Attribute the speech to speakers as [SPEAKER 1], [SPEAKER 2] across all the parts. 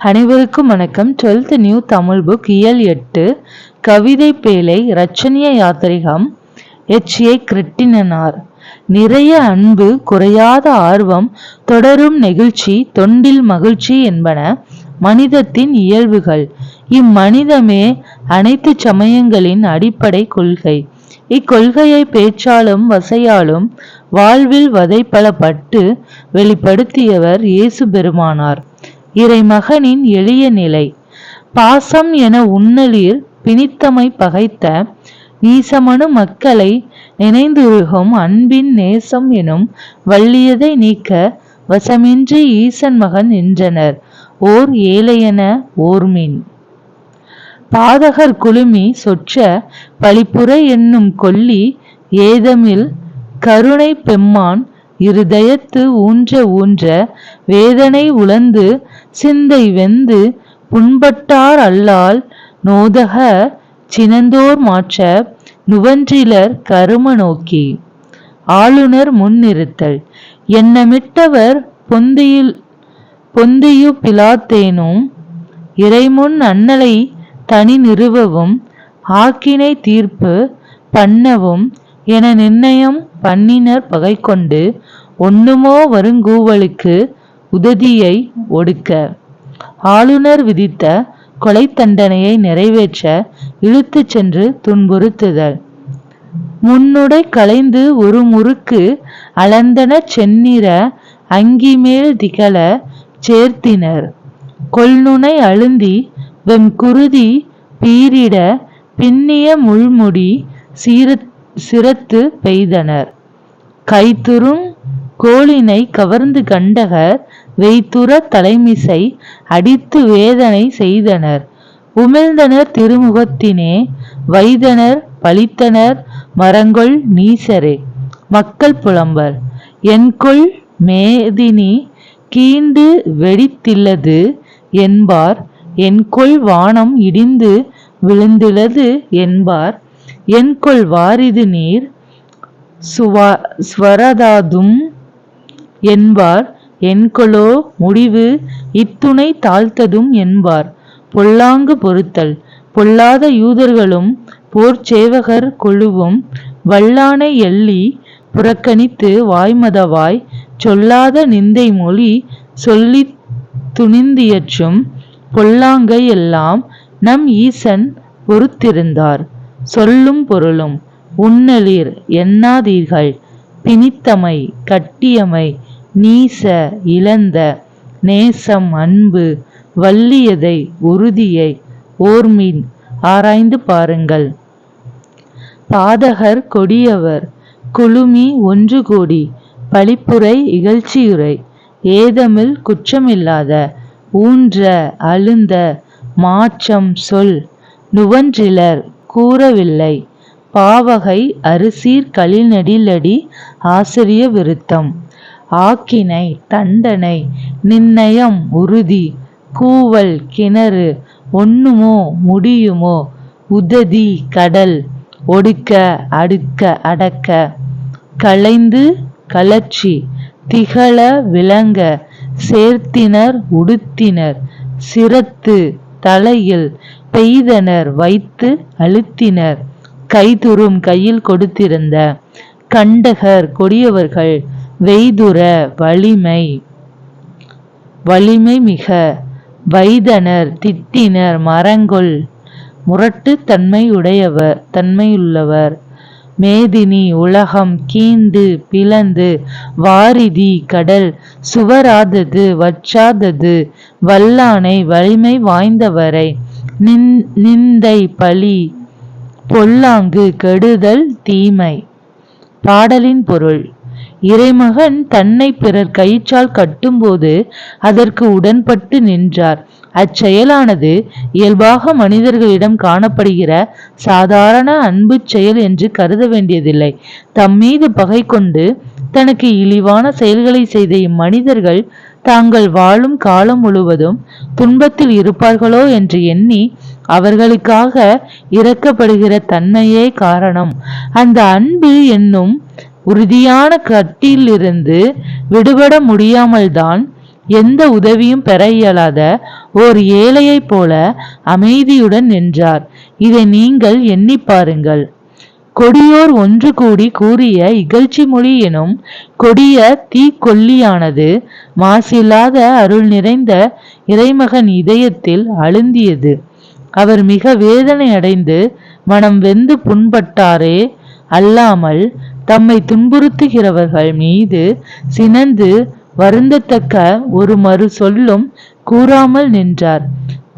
[SPEAKER 1] அனைவருக்கும் வணக்கம். Twelfth new Tamil book இயல் எட்டு கவிதை பேழை ரச்சனிய யாத்திரிகம் எச். ஏ. நிறைய அன்பு குறையாத ஆர்வம் தொடரும் நெகிழ்ச்சி தொண்டில் மகிழ்ச்சி என்பன மனிதத்தின் இயல்புகள். இம்மனிதமே அனைத்து சமயங்களின் அடிப்படை கொள்கை. இக்கொள்கையை பேச்சாலும் வசையாலும் வாழ்வில் வதைப்பலப்பட்டு வெளிப்படுத்தியவர் இயேசு பெருமானார். இறைமகனின் எளிய நிலை. பாசம் என உன்னலில் பிணித்தமை பகைத்த நீசமனு மக்களை நினைந்துருகும் அன்பின் நேசம் எனும் வள்ளியதை நீக்க வசமின்றி ஈசன் மகன் நின்றனர். ஓர் ஏழையென ஓர்மின். பாதகர் குழுமி சொற்ற பழிப்புரை என்னும் கொல்லி ஏதமில் கருணை பெம்மான் இருதயத்து ஊன்ற ஊன்ற வேதனை உழந்து சிந்தை வெந்து புண்பட்டார் அல்லால் நோதக சினந்தோர் மாற்ற நுவன்றிலர் கரும நோக்கி. ஆளுநர் முன்னிறுத்தல். எண்ணமிட்டவர் பொந்தியில் பொந்தியு பிலாத்தேனும் இறைமுன் அன்னலை தனி நிறுவவும் ஆக்கினை தீர்ப்பு பண்ணவும் என நிர்ணயம் பண்ணினர் பகை கொண்டு ஒண்ணுமோ வருங்கூவலுக்கு உததியை ஒடுக்க. ஆளுநர் விதித்த கொலை தண்டனையை நிறைவேற்ற இழுத்துச் சென்று துன்புறுத்துதல். முன்னுடை களைந்து ஒரு முறுக்கு அளந்தன செந்நிற அங்கிமேல் திகழ சேர்த்தினர். கொள்நுனை அழுந்தி வெம்குருதி பீரிட பின்னிய முள்முடி சீரத் சிரத்து பெய்தனர். கைத்துறும் கோளினை கவர்ந்து கண்டகர் வெய்துற தலைமிசை அடித்து வேதனை செய்தனர். உமிழ்ந்தனர் திருமுகத்தினே வைதனர் பழித்தனர் மரங்கொள் நீசரே. மக்கள் புலம்பர். என்கொள் மேதினி கீண்டு வெடித்தில்லது என்பார். என்கொள் வானம் இடிந்து விழுந்துள்ளது என்பார். என்கொள் வாரிது நீர் ஸ்வரதாதும் என்பார். என்கொலோ முடிவு இத்துணை தாழ்த்ததும் என்பார். பொல்லாங்கு பொறுத்தல். பொல்லாத யூதர்களும் போர்ச்சேவகர் குழுவும் வல்லானை எள்ளி புறக்கணித்து வாய்மதவாய் சொல்லாத நிந்தை மொழி சொல்லித் துணிந்தியற்றும் பொல்லாங்கை எல்லாம் நம் ஈசன் பொறுத்திருந்தார். சொல்லும் பொருளும் உன்னெளிர் எண்ணாதீர்கள். பிணித்தமை கட்டியமை நீச இழந்த நேசம் அன்பு வள்ளியதை உறுதியை ஓர்மின் ஆராய்ந்து பாருங்கள். பாதகர் கொடியவர் குழுமி ஒன்று கூடி பழிப்புரை இகழ்ச்சியுரை. ஏதமில் குற்றமில்லாத ஊன்ற அழுந்த மாற்றம் சொல். நுவன்றிலர் கூறவில்லை. பாவகை அரிசீர் கழிநடிலடி ஆசிரிய விருத்தம். ஆக்கினை தண்டனை நிர்ணயம் உறுதி கூவல் கிணறு ஒண்ணுமோ முடியுமோ உததி கடல் ஒடுக்க அடுக்க அடக்க. களைந்து கலர்ச்சி திகழ விளங்க சேர்த்தினர் உடுத்தினர் சிரத்து தலையில் பெய்தனர் வைத்து அழுத்தினர். கைதுறும் கையில் கொடுத்திருந்த கண்டகர் கொடியவர்கள் வெய்துற வலிமை. வலிமை மிக வைதனர் திட்டினர் மரங்கொள். முரட்டு தன்மையுடையவர் தன்மையுள்ளவர். மேதினி உலகம் கீண்டு பிளந்து வாரிதி கடல் சுவராதது வற்றாதது. வல்லானை வலிமை வாய்ந்தவரை நிந்தை பழி. பொல்லாங்கு கெடுதல் தீமை. பாடலின் பொருள். இறைமகன் தன்னை பிறர் கயிற்றால் கட்டும்போது அதற்கு உடன்பட்டு நின்றார். அச்செயலானது இயல்பாக மனிதர்களிடம் காணப்படுகிற சாதாரண அன்பு செயல் என்று கருத வேண்டியதில்லை. தம்மீது பகை கொண்டு தனக்கு இழிவான செயல்களை செய்த இம்மனிதர்கள் தாங்கள் வாழும் காலம் முழுவதும் துன்பத்தில் இருப்பார்களோ என்று எண்ணி அவர்களுக்காக இறக்கப்படுகிற தன்மையே காரணம். அந்த அன்பு என்னும் உறுதியான கட்டிலிருந்து விடுபட முடியாமல்தான் எந்த உதவியும் பெற இயலாத ஓர் ஏழையைப் போல அமைதியுடன் நின்றார். இதை நீங்கள் எண்ணி பாருங்கள். கொடியோர் ஒன்று கூடி கூறிய இகழ்ச்சி மொழி எனும் கொடிய தீக்கொல்லியானது மாசில்லாத அருள் நிறைந்த இறைமகன் இதயத்தில் அழுந்தியது. அவர் மிக வேதனை அடைந்து மனம் வெந்து புண்பட்டாரே அல்லாமல் தம்மை துன்புறுத்துகிறவர்கள் மீது சினந்து வருந்தத்தக்க ஒரு மறு சொல்லும் கூறாமல் நின்றார்.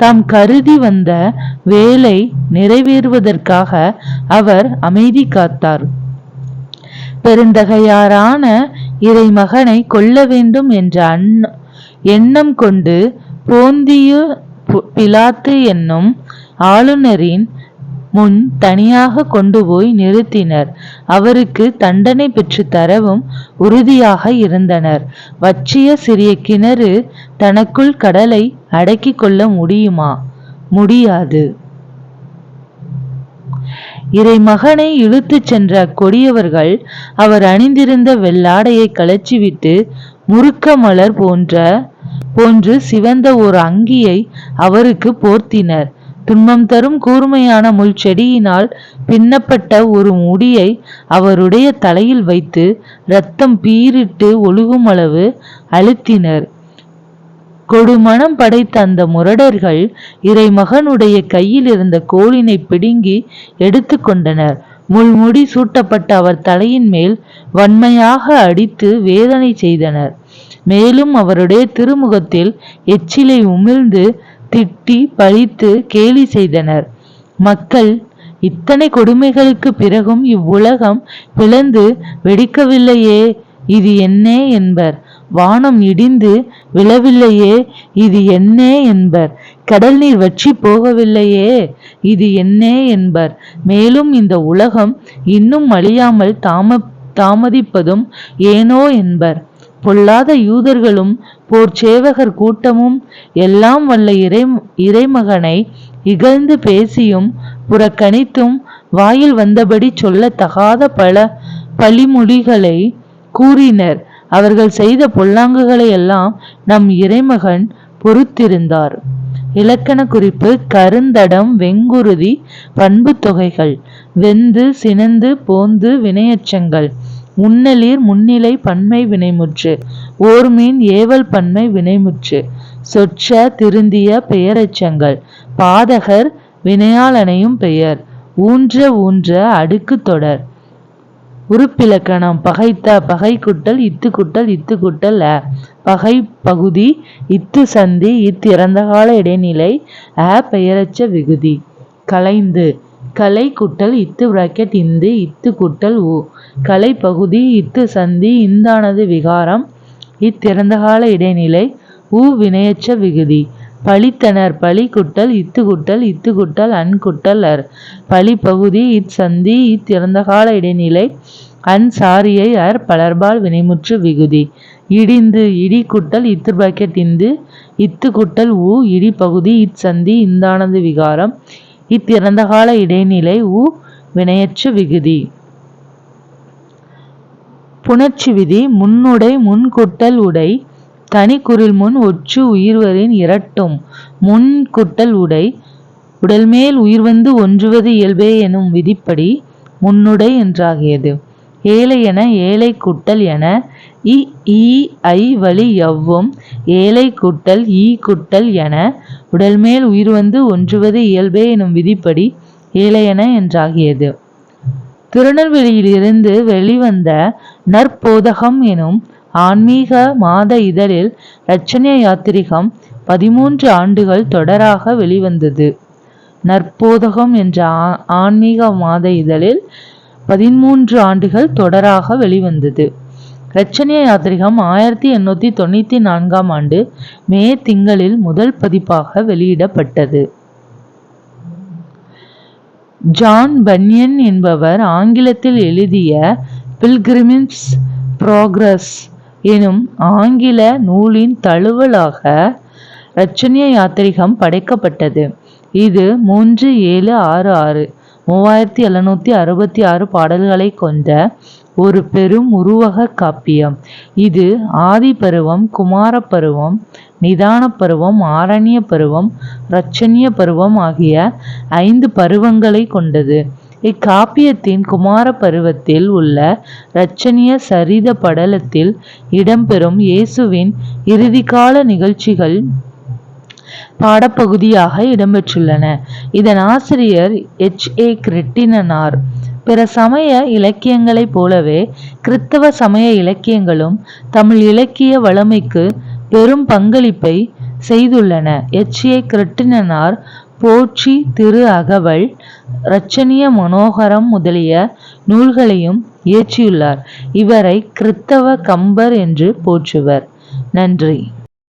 [SPEAKER 1] தாம் கருதி வந்த வேலை நிறைவேறுவதற்காக அவர் அமைதி காத்தார். பெருந்தகையாரான இறை மகனை கொல்ல வேண்டும் என்ற எண்ணம் கொண்டு போந்திய பிலாத்து என்னும் ஆளுநரின் முன் தனியாக கொண்டு போய் நிறுத்தினர். அவருக்கு தண்டனை பெற்று தரவும் உறுதியாக இருந்தனர். வச்சிய சிறிய கிணறு தனக்குள் கடலை அடக்கிக் கொள்ள முடியுமா? முடியாது. இறை மகனை இழுத்துச் சென்ற கொடியவர்கள் அவர் அணிந்திருந்த வெள்ளாடையை கலச்சிவிட்டு முறுக்க மலர் போன்ற போன்று சிவந்த ஒரு அங்கியை அவருக்கு போர்த்தினர். துன்பம் தரும் கூர்மையான முள் செடியினால் பின்னப்பட்ட ஒரு முடியை அவருடைய தலையில் வைத்து இரத்தம் பீரிட்டு ஒழுகும் அளவு அழுத்தினர். கொடுமணம் படைத்த அந்த முரடர்கள் இறைமகனுடைய கையில் இருந்த கோலினை பிடுங்கி எடுத்து கொண்டனர். முள்முடி சூட்டப்பட்ட அவர் தலையின் மேல் வன்மையாக அடித்து வேதனை செய்தனர். மேலும் அவருடைய திருமுகத்தில் எச்சிலை உமிழ்ந்து திட்டி பழித்து கேலி செய்தனர். மக்கள் இத்தனை கொடுமைகளுக்கு பிறகும் இவ்வுலகம் பிளந்து வெடிக்கவில்லையே இது என்னே என்பர். வானம் இடிந்து விழவில்லையே இது என்னே என்பர். கடல் நீர் வற்றி போகவில்லையே இது என்னே என்பர். மேலும் இந்த உலகம் இன்னும் அழியாமல் தாம தாமதிப்பதும் ஏனோ என்பர். பொல்லாத யூதர்களும் போர்ச்சேவகர் கூட்டமும் எல்லாம் வல்ல இறை இறைமகனை இகழ்ந்து பேசியும் புறக்கணித்தும் வாயில் வந்தபடி சொல்ல தகாத பல பழிமொழிகளை கூறினர். அவர்கள் செய்த பொல்லாங்குகளை எல்லாம் நம் இறைமகன் பொறுத்திருந்தார். இலக்கண குறிப்பு கருந்தடம் வெங்குருதி பண்பு தொகைகள் வெந்து சினந்து போந்து வினையச்சங்கள். முன்னலீர் முன்னிலை பன்மை வினைமுற்று ஓர்மீன் ஏவல் பன்மை வினைமுற்று சொற்ற திருந்திய பெயரெச்சங்கள் பாதகர் வினையாளனையும் பெயர் ஊன்ற ஊன்ற அடுக்கு தொடர். உறுப்பிலக்கணம் பகைத்த பகை குட்டல் இத்து குட்டல் இத்து குட்டல் அ பகை பகுதி இத்து சந்தி இத்திறந்தகால இடைநிலை அ பெயரச்ச விகுதி. கலைந்து கலை குட்டல் இத்து பிராக்கெட் இந்து இத்து குட்டல் உ கலை பகுதி இத்து சந்தி இந்தானது விகாரம். இத்திறந்தகால இடைநிலை உ வினையச்ச விகுதி. பழித்தனர் பழி குட்டல் இத்து குட்டல் இத்து குட்டல் அன் குட்டல் அர். பழி பகுதி இத் சந்தி இத்திறந்தகால இடைநிலை அன் சாரியை அர் பலர்பால் வினைமுற்று விகுதி. இடிந்து இடி குட்டல் இத்து பாக்கெட் இந்து. இத்து குட்டல் உ இடி பகுதி இச் சந்தி இந்தானது விகாரம். இத்திறந்த கால இடைநிலை உ வினையற்ற விகுதி. புணர்ச்சி விதி முன்னுடை முன்குட்டல் உடை தனி குரில் முன் ஒற்று உயிர்வரின் இரட்டும். முன்குட்டல் உடை உடல்மேல் உயிர் வந்து ஒன்றுவது இயல்பே எனும் விதிப்படி முன்னுடை என்றாகியது. ஏழை என ஏழை குட்டல் என இ ஈ ஐ வழி எவ்வும் ஏழை குட்டல் ஈ குட்டல் என உடல்மேல் உயிர் வந்து ஒன்றுவது இயல்பே எனும் விதிப்படி ஏழையன என்றாகியது. திருநெல்வேலியிலிருந்து வெளிவந்த நற்போதகம் எனும் ஆன்மீக மாத இதழில் இரட்சணிய யாத்திரிகம் பதிமூன்று ஆண்டுகள் தொடராக வெளிவந்தது. நற்போதகம் என்ற ஆன்மீக மாத இதழில் பதிமூன்று ஆண்டுகள் தொடராக வெளிவந்தது. இரட்சணிய யாத்திரிகம் ஆயிரத்தி எண்ணூற்றி தொண்ணூற்றி நான்காம் ஆண்டு மே திங்களில் முதல் பதிப்பாக வெளியிடப்பட்டது. ஜான் பன்யன் என்பவர் ஆங்கிலத்தில் எழுதிய பில்கிரிமின்ஸ் ப்ரோக்ரஸ் எனும் ஆங்கில நூலின் தழுவலாக இரட்சணிய யாத்திரிகம் படைக்கப்பட்டது. இது மூன்று ஏழு ஆறு ஆறு மூவாயிரத்தி எழுநூற்றி அறுபத்தி ஆறு பாடல்களை கொண்ட ஒரு பெரும் உருவக காப்பியம். இது ஆதி பருவம் குமார பருவம் நிதான பருவம் ஆரண்ய பருவம் இரட்சணிய பருவம் ஆகிய ஐந்து பருவங்களை கொண்டது. இக்காப்பியத்தின் குமார பருவத்தில் உள்ள இரட்சணிய சரித படலத்தில் இடம்பெறும் இயேசுவின் இறுதிக்கால நிகழ்ச்சிகள் பாடப்பகுதியாக இடம்பெற்றுள்ளன. இதன் ஆசிரியர் எச். ஏ. கிருட்டிணனார். பிற சமய இலக்கியங்களைப் போலவே கிறித்தவ சமய இலக்கியங்களும் தமிழ் இலக்கிய வளமைக்கு பெரும் பங்களிப்பை செய்துள்ளன. எச் ஏ கிருட்டிணனார் போற்றி திரு அகவல் இரட்சணிய மனோகரம் முதலிய நூல்களையும் இயற்றியுள்ளார். இவரை கிறித்தவ கம்பர் என்று போற்றுவர். நன்றி.